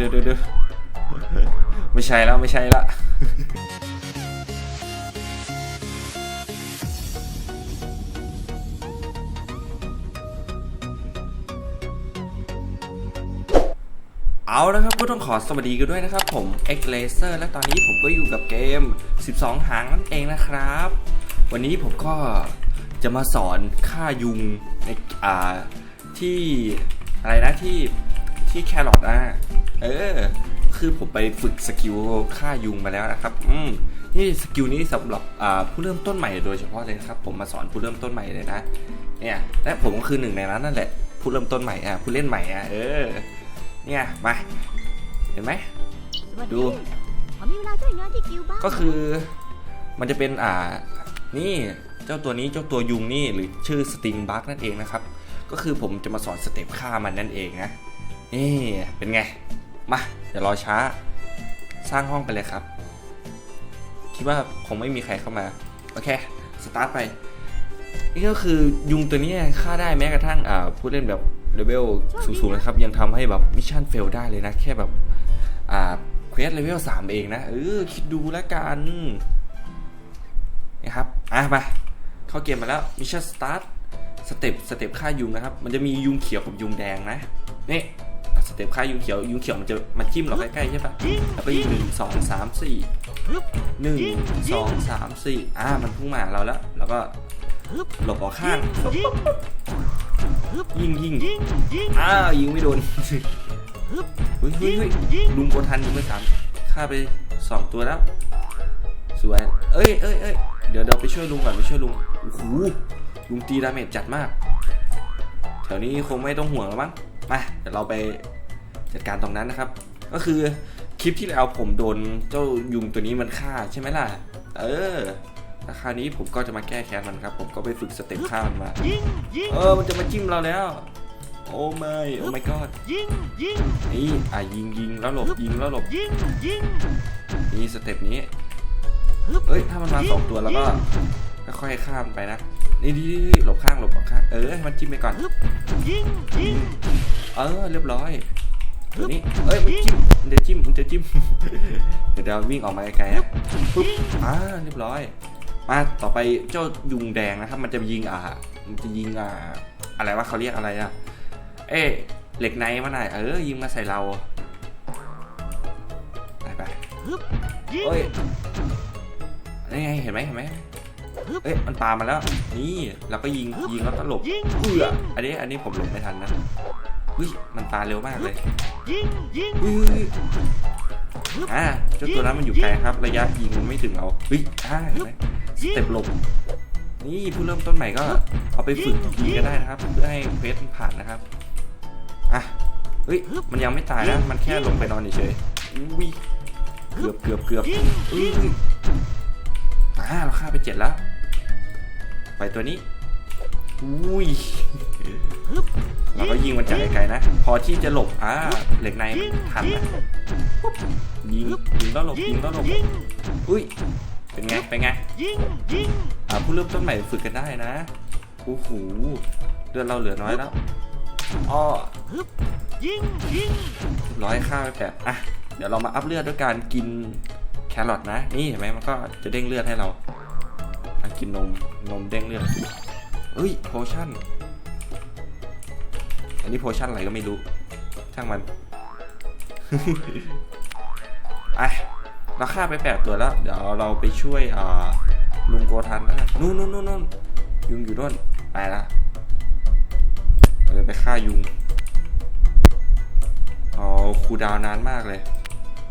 เดี๋ยวเดี๋ยวไม่ใช่แล้วไม่ใช่ละเอาละครับก็ต้องขอสวัสดีกันด้วยนะครับ ผม X Laser และตอนนี้ผมก็อยู่กับเกม 12 หางนั่นเองนะครับ วันนี้ผมก็จะมาสอนฆ่ายุงในอ่าที่อะไรนะที่ ที่แครอทอะเออ คือผมไปฝึกสกิลฆ่ายุงมาแล้วนะครับ อืมนี่สกิลนี้สำหรับอ่าผู้เริ่มต้นใหม่โดยเฉพาะเลยนะครับ ผมมาสอนผู้เริ่มต้นใหม่เลยนะ เนี่ย และผมก็คือหนึ่งในนั้นนั่นแหละ ผู้เริ่มต้นใหม่อะ ผู้เล่นใหม่อะ เออ เนี่ย มา เห็นไหมสวัสดูดีขอมีเวลาช่วยงานที่กิวบ้างก็คือ มันจะเป็นอ่า นี่เจ้าตัวนี้เจ้าตัวยุงนี่หรือชื่อสติงบักนั่นเองนะครับ ก็คือผมจะมาสอนสเต็ปฆ่ามันนั่นเองนะ นี่เป็นไง มา อย่ารอช้า สร้างห้องไปเลยครับ คิดว่าคงไม่มีใครเข้ามา โอเค สตาร์ทไป นี่ก็คือยุงตัวนี้ฆ่าได้แม้กระทั่งอ่าผู้เล่นแบบเลเวลสูงๆนะครับ ยังทำให้แบบมิชชั่นเฟลได้เลยนะ แค่แบบอ่าเควสเลเวล3เองนะเออคิดดูแล้วกันนะครับอะมาเข้าเกมมาแล้วมิชชั่นสตาร์ทสเต็ปสเต็ปฆ่ายุงนะครับ มันจะมียุงเขียวกับยุงแดงนะนี่ ต็ปฆ่ายุงเขียวยุงเขียวมันจะมาจิ้มเราใกล้ๆใช่ปะแล้วก็ยิงหนึ่งสองสามสี่หนึ่งสองสามสี่อ่ามันพุ่งมาเราแล้ว แล้วก็หลบออกข้างยิงยิงอ้าวยิงไม่โดนเฮ้ยเฮ้ยเฮ้ยลุงโกทันยิงไปสามฆ่าไปสองตัวแล้วสวยเอ้ยเอ้ยเอ้ยเดี๋ยวเดี๋ยวไปช่วยลุงก่อนไปช่วยลุงโอ้โหลุงตีดาเมจจัดมากแถวนี้คงไม่ต้องห่วงแล้วมั้งมาเดี๋ยวเราไป จัดการตรงนั้นนะครับ ก็คือคลิปที่แล้วผมโดนเจ้ายุงตัวนี้มันฆ่าใช่ไหมล่ะ เออราคราวนี้ผมก็จะมาแก้แค้นมันครับ ผมก็ไปฝึกสเต็ปฆ่ามันมา เออ มันจะมาจิ้มเราแล้ว โอ้ไม่ โอ้ my god ยิงยิงนี่อะยิงยิงแล้วหลบยิงแล้วหลบยิงยิงนี่สเต็ปนี้ เอ้ย ถ้ามันมาสองตัวแล้วก็ค่อยๆข้ามไปนะนี่นี่นี่หลบข้างหลบออกข้าง เออ ให้มันจิ้มไปก่อนยิงยิงเออ เรียบร้อย ตัวนี้เอ้ยมันจิ้มมันจะจิ้มมันจะจิ้ม เดี๋ยวเราวิ่งออกมาไกลๆนะปุ๊บอ่าเรียบร้อยมาต่อไปเจ้ายุงแดงนะครับ มันจะยิงอ่ามันจะยิงอ่าอะไรวะเขาเรียกอะไรอะเอ๊ะเหล็กในมาหน่อยเออยิงมาใส่เราไปไปยิงเอ้ยนี่ไงเห็นไหมเห็นไหมเอ้ยมันปามาแล้ว นี่เราก็ยิงยิงแล้วก็หลบยิงเอืออันนี้อันนี้ผมหลบไม่ทันนะ เฮ้ยมันปาเร็วมากเลยยิงยิงเฮ้ยอ่าเจ้าตัวนั้นมันอยู่ไกลครับ ระยะยิงมันไม่ถึงเราเฮ้ยอ่าเห็นไหมสเต็ปหลบนี่ผู้เริ่มต้นใหม่ก็เอาไปฝึกยิงก็ได้นะครับ เพื่อให้เควสมันผ่านนะครับอะเฮ้ยมันยังไม่ตายนะมันแค่ลงไปนอนเฉยๆอุ้ยเกือบเกือบเกือบยิงเอ้ยิยงอ่าเราฆ่าไปเจ็ดแล้ว ไปตัวนี้ อุ้ยเราก็ยิงมันจากไกลๆนะ พอที่จะหลบอ่าเหล็กในยิงทันยิงยิงยิงแล้วหลบยิงแล้วหลบอุ้ยเป็นไงเป็นไงยิงยิงอ่าผู้เริ่มต้นใหม่ฝึกกันได้นะโอ้โหเลือดเราเหลือน้อยแล้วอ้อยิงยิงร้อยฆ่าไปแปดอะเดี๋ยวเรามาอัพเลือดด้วยการกินแครอทนะ นี่เห็นไหมมันก็จะเด้งเลือดให้เรากินนมนมเด้งเลือด เอ้ยโพชั่น อันนี้โพชั่นอะไรก็ไม่รู้ ช่างมันอะเราฆ่าไปแปดตัวแล้ว เดี๋ยวเราไปช่วยอ่าลุงโกทันนะนู่นนู่นนู่นนู่นยุงอยู่นู่นไปละเราจะไปฆ่ายุงอ๋อคูลดาวน์นานมากเลย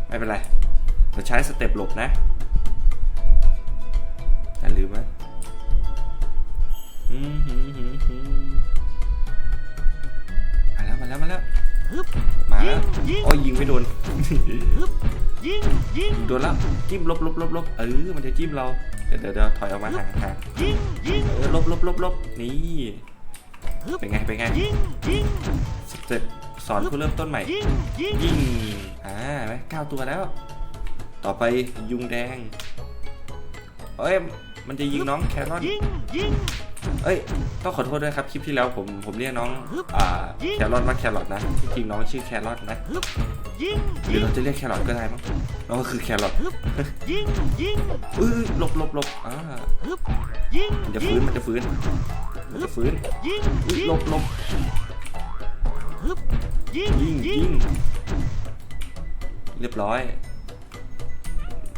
ไม่เป็นไร เราใช้สเต็ปหลบนะอย่าลืมนะอื มหืมหืมหืมมาแล้วมาแล้วมาแล้วมาแล้วโอ้ยยิงไม่โดนยิงยิงโดนแล้วจิ้มลบลบลบลบเออมันจะจิ้มเราเดี๋ยวเดี๋ยวเดี๋ยวถอยออกมาห่างห่างยิงยิงเออลบลบลบลบนี่เป็นไงเป็นไงยิงยิงสเต็ปสอนผู้เริ่มต้นใหม่ยิงยิงยิงอ่าเห็นไหมเก้าตัวแล้ว ต่อไปยุงแดงเอ้ยมันจะยิงน้องแครอนยิงยิง เอ้ย ต้องขอโทษด้วยครับ คลิปที่แล้วผมผมเรียกน้อง อ่า แครอทว่าแครอทนะจริงน้องชื่อแครอทนะ หรือเราจะเรียกแครอทก็ได้มั้งน้องก็คือแครอทยิงยิงเอ้ยหลบหลบหลบอ่ายิงมันจะฟื้นมันจะฟื้นมันจะฟื้นยิงยิงหลบหลบฮึบยิงยิงยิงเรียบร้อย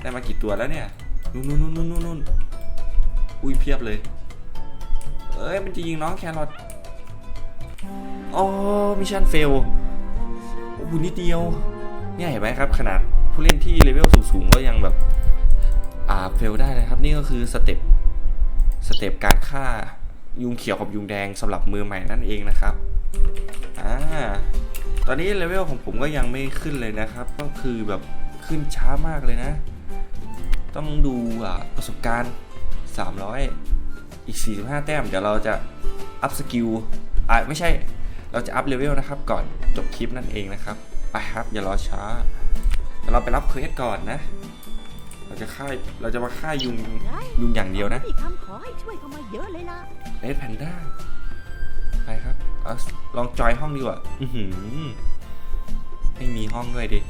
ได้มากี่ตัวแล้วเนี่ย นู่นนู่นนู่นนู่นนู่นอุ้ยเพียบเลย เอ้ยมันจะยิงน้องแครอทอ๋อมิชชั่นเฟลโอ้โหนิดเดียวเนี่ยเห็นไหมครับ ขนาดผู้เล่นที่เลเวลสูงๆก็ยังแบบอ่าเฟลได้นะครับ นี่ก็คือสเต็ปสเต็ปการฆ่ายุงเขียวกับยุงแดงสำหรับมือใหม่นั่นเองนะครับอ่าตอนนี้เลเวลของผมก็ยังไม่ขึ้นเลยนะครับ ก็คือแบบขึ้นช้ามากเลยนะ ต้องดูประสบการณ์ 300 อีก 45 แต้ม เดี๋ยวเราจะอัพสกิลอ่าไม่ใช่เราจะอัพเลเวลนะครับ ก่อนจบคลิปนั่นเองนะครับไปครับอย่ารอช้าเดี๋ยวเราไปรับเควสก่อนนะ เราจะฆ่าเราจะมาฆ่ายุงไงยุงอย่างเดียวนะมีคำขอให้ช่วยเข้ามาเยอะเลยล่ะเลดแพนด้าไปครับเอาลองจอยห้องดีกว่าอือหือไม่มีห้องด้วยดิ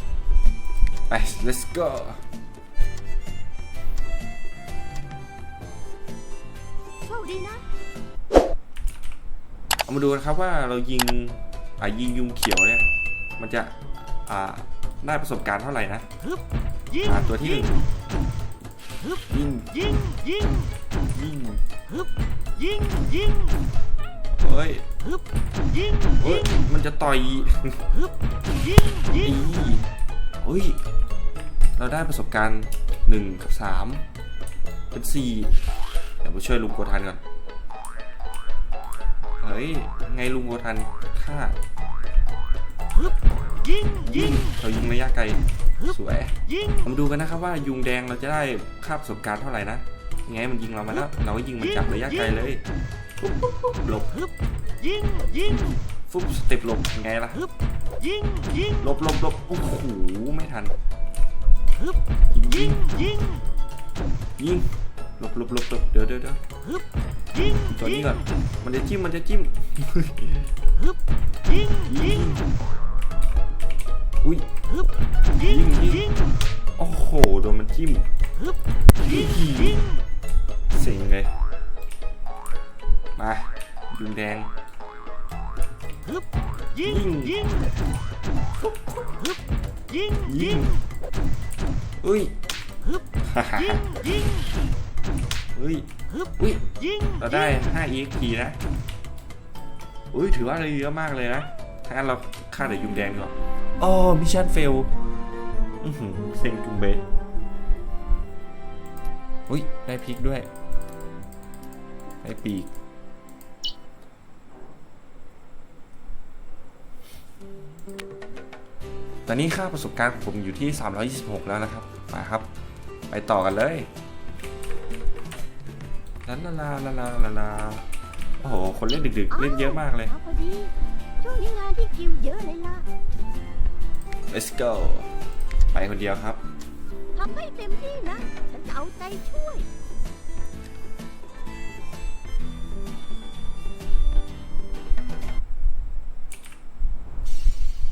ไป let's go โชคดีนะ เอามาดูนะครับว่าเรายิงอ่ายิงยุงเขียวเนี่ย มันจะอ่าได้ประสบการณ์เท่าไหร่นะฮึบยิงอ่าตัวที่หนึ่งฮึบยิงยิงยิงยิงฮึบยิงยิงเฮ้ยฮึบยิงเฮ้ยิยงมันจะต่อยฮึบยิงยิอีงเฮ้ยเราได้ประสบการณ์หนึ่งกับสามเป็นสี่เดี๋ ยวไปช่วยลุงโกทันก่อน เฮ้ย ไงลุงโกทันฆ่าฮึบยิงยิงเรายิงระยะไกล สวยยิงเรามาดูกันนะครับว่ายุงแดงเราจะได้ค่าประสบการณ์เท่าไหร่นะยังไงมันยิงเรามาแล้ว เราก็ยิงมันจากระยะไกลเลยปุ๊บปุ๊บปุ๊บหลบฮึบยิงยิงฟุบสเต็ปหลบยังไงล่ะฮึบยิงยิงหลบหลบหลบโอ้โหไม่ทันฮึบยิงยิยิงงยิงยิงห ลบหลบหลบหลบเดี๋ยวเดี๋ยวเดี๋ยวตัวนี้ก่อน มันจะจิ้ม มันจะจิ้ม อุ้ยยิงยิงโอ้โห โดนมันจิ้มฮึบยิงยิงเซ็งเลย มายุงแดงยิงยิงยิงยิงอุ้ยยิงยิง อุ้ยฮึบอุ้ยยิงเราได้ 5 EXP นะอุ้ยถือว่าเราเยอะมากเลยนะ ถ้างั้นเราฆ่าแต่ยุงแดงดีกว่าอ๋อมิชชั่นเฟลอือหือเซ็งจุงเบยอุ้ยได้พริกด้วย ได้ปีกตอนนี้ค่าประสบการณ์ของผมอยู่ที่ 326 แล้วนะครับ มาครับ ไปต่อกันเลย ลาลาลาลาลาลาลาโอ้โห คนเล่นดึกๆ เล่นเยอะมากเลย พอดีช่วงนี้งานที่กิวเยอะเลยล่ะ let's go ไปคนเดียวครับ ทำให้เต็มที่นะ ฉันจะเอาใจช่วย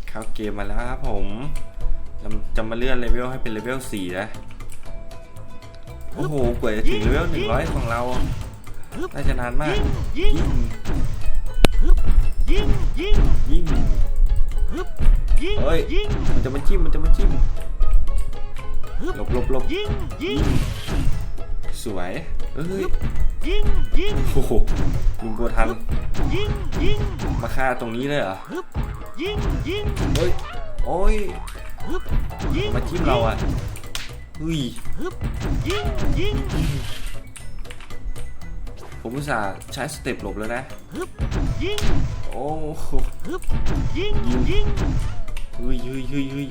เข้าเกมมาแล้วครับผมจะจะมาเลื่อนเลเวลให้เป็นเลเวล4นะ โอ้โหกว่าจะถึงเลเวล100ของเราฮึบน่าจะนานมาก ยิงยิงฮึบยิงยิงยิงฮึบยิงเฮ้ยยิงมันจะมาจิ้มมันจะมาจิ้มฮึบหลบหลบหลบยิงยิงสวยเอ้ยยิงยิงโอ้โหลุงโกทันยิงยิงมาฆ่าตรงนี้เลยเหรอฮึบยิงยิงเฮ้ยโอ้ยฮึบยิงมาจิ้มเราอะ เฮ้ยฮึบยิงยิงผมอุตส่าห์ใช้สเต็ปหลบแล้วนะฮึบยิงโอ้โหฮึบยิงยิงเฮ้ยเฮ้ยเฮ้ยเฮ้ย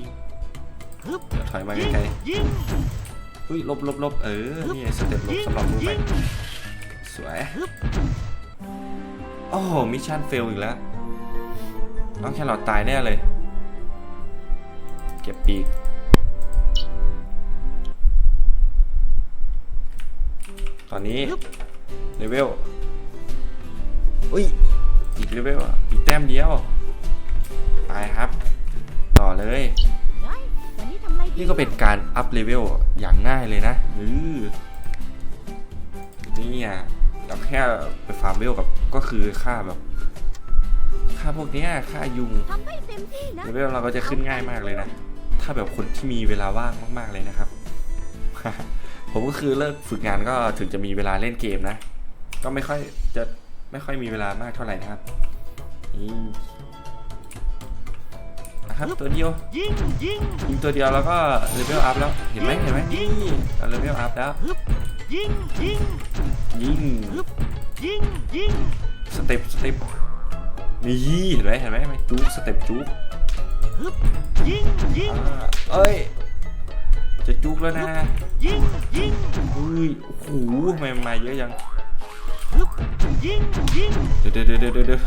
ฮึบเดี๋ยวถอยมายิงไกลยิงๆเฮ้ยหลบหลบหลบเออนี่สเต็ปหลบสำหรับมือใหม่สวยฮึบโอ้โหมิชชั่นเฟลอีกแล้วต้องแครอทตายแน่เลย เก็บปีก ตอนนี้ฮึบเลเวลอุ้ยอีกเลเวลอะอีกแต้มเดียว ไปครับ ต่อเลยเฮ้ยวันนี้ทำอะไรดีนี่ก็เป็นการอัพเลเวลอย่างง่ายเลยนะอือนี่อะเราแค่ไปฟาร์มเวลกับก็คือค่าแบบค่าพวกเนี้ยค่ายุงทำให้เต็มที่นะเลเวลเราก็จะขึ้นง่ายมากเลยนะ ถ้าแบบคนที่มีเวลาว่างมาก ๆเลยนะครับ ผมก็คือเลิกฝึกงานก็ถึงจะมีเวลาเล่นเกมนะ ก็ไม่ค่อยจะไม่ค่อยมีเวลามากเท่าไหร่นะครับนี่นะครับตัวเดียวยิงยิงยิงตัวเดียวแล้วก็เลเวลอัพแล้วเห็นไหมเห็นไหมนี่เราเลเวลอัพแล้วยิงยิงยิงยิงยิงสเต็ปสเต็ปนี่เห็นไหมเห็นไหมเห็นไหมจุ๊กสเต็ปจุ๊กยิงยิงอ่าเอ้ย จะจุ๊กแล้วนะยิงยิงอุ้ยโอ้โหทำไมมันมาเยอะยังยิงยิงเดี๋ยวเดี๋ยวเดี๋ยวเดี๋ยวเดี๋ยว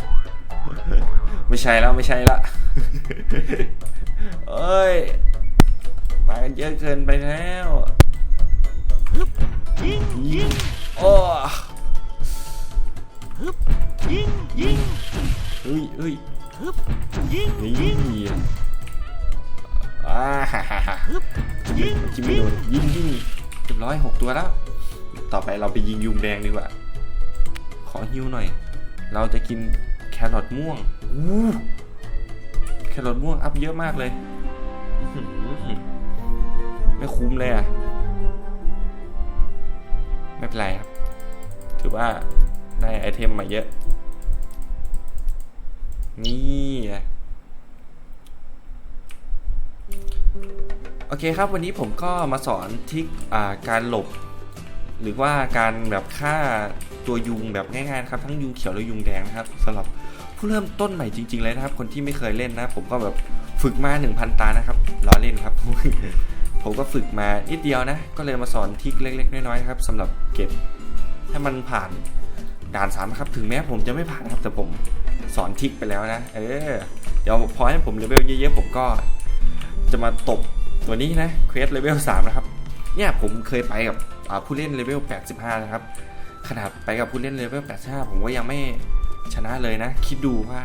ไม่ใช่แล้วไม่ใช่ละเอ้ยมากันเยอะเกินไปแล้วยิงยิงโอ้ยิงยิงเฮ้ยเฮ้ยยิงนี่ยิง อ่าฮ่าฮ่าฮ่ายิงจิมไม่โดนยิงยิงเรียบร้อยหกตัวแล้ว ต่อไปเราไปยิงยุงแดงดีกว่า ขอฮิวหน่อย เราจะกินแครอทม่วงอู้แครอทม่วงอัพเยอะมากเลย ไม่คุ้มเลยอะ ไม่เป็นไรครับ ถือว่าได้ไอเทมมาเยอะ นี่ไง โอเคครับ วันนี้ผมก็มาสอนทิกการหลบ หรือว่าการแบบฆ่าตัวยุงแบบง่ายๆนะครับ ทั้งยุงเขียวและยุงแดงนะครับสำหรับผู้เริ่มต้นใหม่จริง ๆ เลยนะครับ คนที่ไม่เคยเล่นนะ ผมก็แบบฝึกมา 1,000 ตานะครับล้อเล่นครับ ผมก็ฝึกมานิดเดียวนะ ก็เลยมาสอนทิกเล็ก ๆ น้อยๆครับสำหรับเก็บให้มันผ่านด่านสามครับถึงแม้ผมจะไม่ผ่านนะครับแต่ผมสอนทิกไปแล้วนะ เออเดี๋ยวพอให้ผมเลเวลเยอะๆผมก็ จะมาตบตัวนี้นะเควสเลเวล3นะครับ เนี่ยผมเคยไปกับผู้เล่นเลเวล85 นะครับ ขนาดไปกับผู้เล่นเลเวล85 ผมก็ยังไม่ชนะเลยนะ คิดดูว่า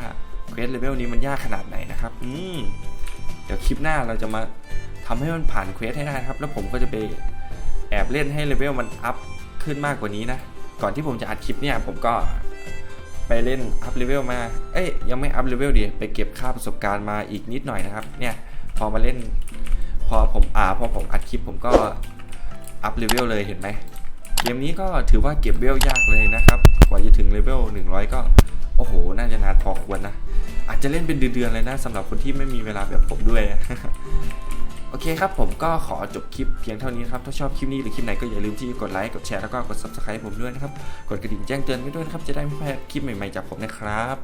เควสเลเวลนี้มันยากขนาดไหนนะครับ อืมเดี๋ยวคลิปหน้าเราจะมาทำให้มันผ่านเควสให้ได้ครับ แล้วผมก็จะไปแอบเล่นให้เลเวลมันอัพขึ้นมากกว่านี้นะ ก่อนที่ผมจะอัดคลิปเนี่ยผมก็ไปเล่นอัพเลเวลมา เอ้ยยังไม่อัพเลเวลดี ไปเก็บค่าประสบการณ์มาอีกนิดหน่อยนะครับ เนี่ย พอมาเล่น พอผมอ่าพอผมอัดคลิปผมก็อัพเลเวลเลยเห็นไหมเกมนี้ก็ถือว่าเก็บเวลยากเลยนะครับ กว่าจะถึงเลเวล100 ก็ โอ้โห น่าจะนานพอควรนะ อาจจะเล่นเป็นเดือนๆเลยนะสำหรับคนที่ไม่มีเวลาแบบผมด้วย โอเคครับ ผมก็ขอจบคลิปเพียงเท่านี้ครับ ถ้าชอบคลิปนี้หรือคลิปไหนก็อย่าลืมที่กดไลค์ กดแชร์แล้วก็กด subscribe ผมด้วยนะครับ กดกระดิ่งแจ้งเตือนไว้ด้วยนะครับ จะได้ไม่พลาดคลิปใหม่ๆจากผมนะครับ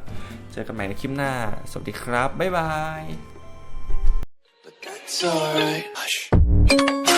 เจอกันใหม่ในคลิปหน้า สวัสดีครับ บ๊ายบาย It's alright. Hush.